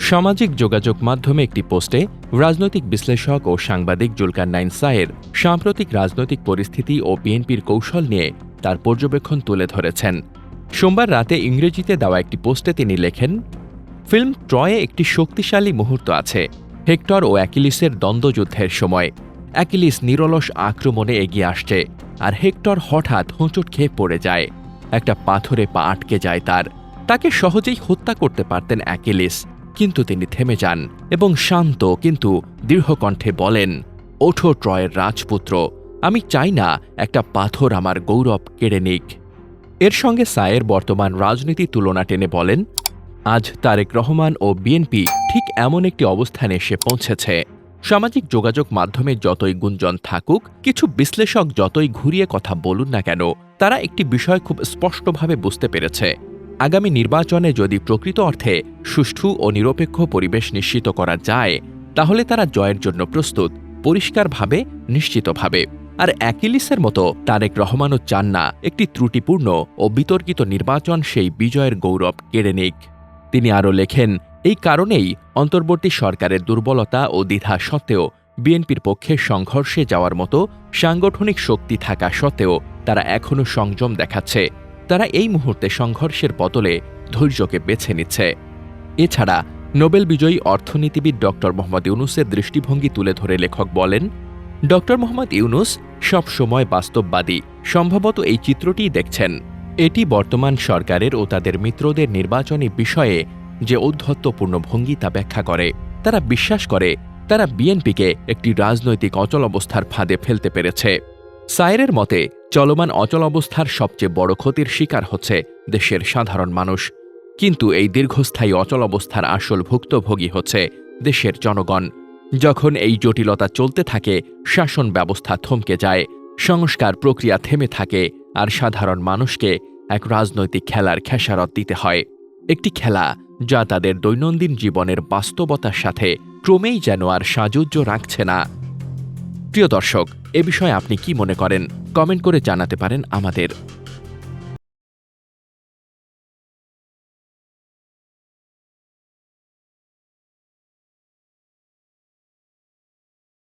সামাজিক যোগাযোগ মাধ্যমে একটি পোস্টে রাজনৈতিক বিশ্লেষক ও সাংবাদিক জুলকার নাইন সায়ের সাম্প্রতিক রাজনৈতিক পরিস্থিতি ও বিএনপির কৌশল নিয়ে তার পর্যবেক্ষণ তুলে ধরেছেন। সোমবার রাতে ইংরেজিতে দেওয়া একটি পোস্টে তিনি লেখেন, ফিল্ম ট্রয়ে একটি শক্তিশালী মুহূর্ত আছে, হেক্টর ও অ্যাকিলিসের দ্বন্দ্বযুদ্ধের সময়। অ্যাকিলিস নিরলস আক্রমণে এগিয়ে আসছে আর হেক্টর হঠাৎ হোঁচট খেয়ে পড়ে যায়। একটা পাথরে পা আটকে যায় তার। তাকে সহজেই হত্যা করতে পারতেন অ্যাকিলিস। কিন্তু তিনি থেমে যান এবং শান্ত কিন্তু দৃঢ়কণ্ঠে বলেন, ওঠো ট্রয়ের রাজপুত্র, আমি চাই না একটা পাথর আমার গৌরব কেড়ে নিক। এর সঙ্গে সায়ের বর্তমান রাজনীতি তুলনা টেনে বলেন, আজ তারেক রহমান ও বিএনপি ঠিক এমন একটি অবস্থানে এসে পৌঁছেছে। সামাজিক যোগাযোগ মাধ্যমে যতই গুঞ্জন থাকুক, কিছু বিশ্লেষক যতই ঘুরিয়ে কথা বলুন না কেন, তারা একটি বিষয় খুব স্পষ্টভাবে বুঝতে পেরেছে। আগামী নির্বাচনে যদি প্রকৃত অর্থে সুষ্ঠু ও নিরপেক্ষ পরিবেশ নিশ্চিত করা যায়, তাহলে তারা জয়ের জন্য প্রস্তুত, পরিষ্কারভাবে, নিশ্চিতভাবে। আর অ্যাকিলিসের মতো তারেক রহমানও চান না একটি ত্রুটিপূর্ণ ও বিতর্কিত নির্বাচন সেই বিজয়ের গৌরব কেড়ে নিক। তিনি আরও লেখেন, এই কারণেই অন্তর্বর্তী সরকারের দুর্বলতা ও দ্বিধা সত্ত্বেও বিএনপির পক্ষে সংঘর্ষে যাওয়ার মতো সাংগঠনিক শক্তি থাকা সত্ত্বেও তারা এখনও সংযম দেখাচ্ছে। তারা এই মুহূর্তে সংঘর্ষের বদলে ধৈর্যকে বেছে নিচ্ছে। এছাড়া নোবেল বিজয়ী অর্থনীতিবিদ ড. মোহাম্মদ ইউনুসের দৃষ্টিভঙ্গি তুলে ধরে লেখক বলেন, ড. মোহাম্মদ ইউনুস সবসময় বাস্তববাদী। সম্ভবত এই চিত্রটিই দেখছেন। এটি বর্তমান সরকারের ও তাদের মিত্রদের নির্বাচনী বিষয়ে যে ঔদ্ধত্যপূর্ণ ভঙ্গি তা ব্যাখ্যা করে। তারা বিশ্বাস করে, তারা বিএনপিকে একটি রাজনৈতিক অচল অবস্থার ফাঁদে ফেলতে পেরেছে। সায়েরের মতে, চলমান অচল অবস্থার সবচেয়ে বড় ক্ষতির শিকার হচ্ছে দেশের সাধারণ মানুষ। কিন্তু এই দীর্ঘস্থায়ী অচল অবস্থার আসল ভুক্তভোগী হচ্ছে দেশের জনগণ। যখন এই জটিলতা চলতে থাকে, শাসন ব্যবস্থা থমকে যায়, সংস্কার প্রক্রিয়া থেমে থাকে, আর সাধারণ মানুষকে এক রাজনৈতিক খেলার খেসারত দিতে হয়। একটি খেলা যা তাদের দৈনন্দিন জীবনের বাস্তবতার সাথে ক্রমেই যেন আর সাজুজ্য রাখছে না। প্রিয় দর্শক এ বিষয়ে আপনি কি মনে করেন? কমেন্ট করে জানাতে পারেন আমাদের।